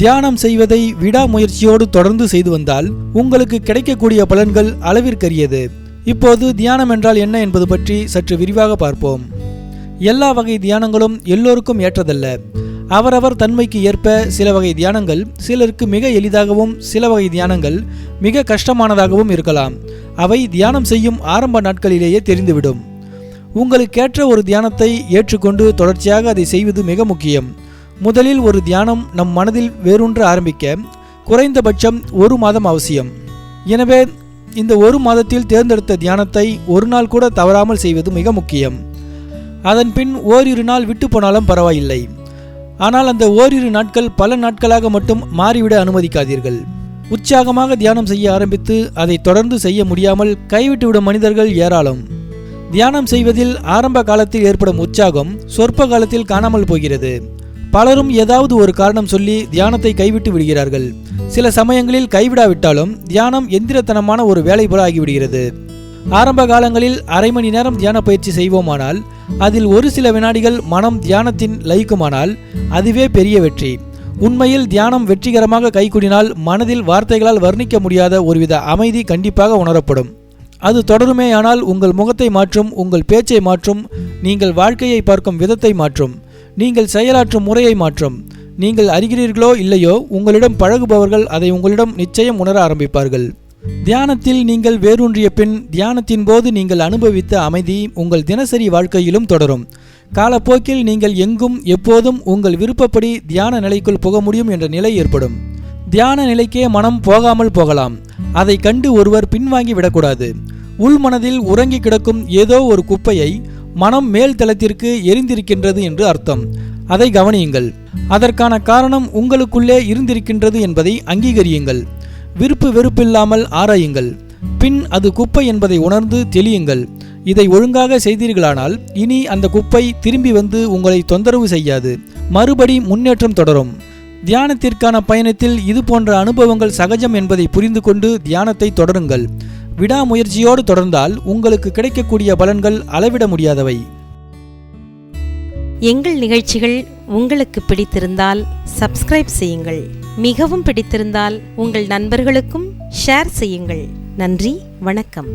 தியானம் செய்வதை விடாமுயற்சியோடு தொடர்ந்து செய்து வந்தால் உங்களுக்கு கிடைக்கக்கூடிய பலன்கள் அளவிற்கரியது. இப்போது தியானம் என்றால் என்ன என்பது பற்றி சற்று விரிவாக பார்ப்போம். எல்லா வகை தியானங்களும் எல்லோருக்கும் ஏற்றதல்ல. அவரவர் தன்மைக்கு ஏற்ப சில வகை தியானங்கள் சிலருக்கு மிக எளிதாகவும் சில வகை தியானங்கள் மிக கஷ்டமானதாகவும் இருக்கலாம். அவை தியானம் செய்யும் ஆரம்ப நாட்களிலேயே தெரிந்துவிடும். உங்களுக்கேற்ற ஒரு தியானத்தை ஏற்றுக்கொண்டு தொடர்ச்சியாக அதை செய்வது மிக முக்கியம். முதலில் ஒரு தியானம் நம் மனதில் வேரூன்ற ஆரம்பிக்க குறைந்தபட்சம் ஒரு மாதம் அவசியம். எனவே இந்த ஒரு மாதத்தில் தேர்ந்தெடுத்த தியானத்தை ஒரு நாள் கூட தவறாமல் செய்வது மிக முக்கியம். அதன் பின் ஓரிரு நாள் விட்டு போனாலும் பரவாயில்லை. ஆனால் அந்த ஓரிரு நாட்கள் பல நாட்களாக மட்டும் மாறிவிட அனுமதிக்காதீர்கள். உற்சாகமாக தியானம் செய்ய ஆரம்பித்து அதை தொடர்ந்து செய்ய முடியாமல் கைவிட்டுவிடும் மனிதர்கள் ஏராளம். தியானம் செய்வதில் ஆரம்ப காலத்தில் ஏற்படும் உற்சாகம் சொற்ப காலத்தில் காணாமல் போகிறது. பலரும் ஏதாவது ஒரு காரணம் சொல்லி தியானத்தை கைவிட்டு விடுகிறார்கள். சில சமயங்களில் கைவிடாவிட்டாலும் தியானம் எந்திரத்தனமான ஒரு வேலை போல ஆகிவிடுகிறது. ஆரம்ப காலங்களில் அரை மணி நேரம் தியான பயிற்சி செய்வோமானால் அதில் ஒரு சில வினாடிகள் மனம் தியானத்தின் லயிக்குமானால் அதுவே பெரிய வெற்றி. உண்மையில் தியானம் வெற்றிகரமாக கைகூடினால் மனதில் வார்த்தைகளால் வர்ணிக்க முடியாத ஒருவித அமைதி கண்டிப்பாக உணரப்படும். அது தொடருமேயானால் உங்கள் முகத்தை மாற்றும் உங்கள் பேச்சை மாற்றும் நீங்கள் வாழ்க்கையை பார்க்கும் விதத்தை மாற்றும். நீங்கள் செயலாற்றும் முறையை மாற்றும். நீங்கள் அறிகிறீர்களோ இல்லையோ உங்களிடம் பழகுபவர்கள் அதை உங்களிடம் நிச்சயம் உணர ஆரம்பிப்பார்கள். தியானத்தில் நீங்கள் வேரூன்றிய பின் தியானத்தின் போது நீங்கள் அனுபவித்த அமைதி உங்கள் தினசரி வாழ்க்கையிலும் தொடரும். காலப்போக்கில் நீங்கள் எங்கும் எப்போதும் உங்கள் விருப்பப்படி தியான நிலைக்குள் புக முடியும் என்ற நிலை ஏற்படும். தியான நிலைக்கே மனம் போகாமல் போகலாம். அதை கண்டு ஒருவர் பின்வாங்கி விடக்கூடாது. உள்மனதில் உறங்கி கிடக்கும் ஏதோ ஒரு குப்பையை மனம் மேல் தளத்திற்கு எரிந்திருக்கின்றது என்று அர்த்தம். அதை கவனியுங்கள். அதற்கான காரணம் உங்களுக்குள்ளே இருந்திருக்கின்றது என்பதை அங்கீகரியுங்கள். விருப்பு வெறுப்பில்லாமல் ஆராயுங்கள். பின் அது குப்பை என்பதை உணர்ந்து தெளியுங்கள். இதை ஒழுங்காக செய்தீர்களானால் இனி அந்த குப்பை திரும்பி வந்து உங்களை தொந்தரவு செய்யாது. மறுபடி முன்னேற்றம் தொடரும். தியானத்திற்கான பயணத்தில் இது போன்ற அனுபவங்கள் சகஜம் என்பதை புரிந்து கொண்டு தியானத்தை தொடருங்கள். விடாமுயற்சியோடு தொடர்ந்தால் உங்களுக்கு கிடைக்கக்கூடிய பலன்கள் அளவிட முடியாதவை. எங்கள் நிகழ்ச்சிகள் உங்களுக்கு பிடித்திருந்தால் சப்ஸ்கிரைப் செய்யுங்கள். மிகவும் பிடித்திருந்தால் உங்கள் நண்பர்களுக்கும் ஷேர் செய்யுங்கள். நன்றி வணக்கம்.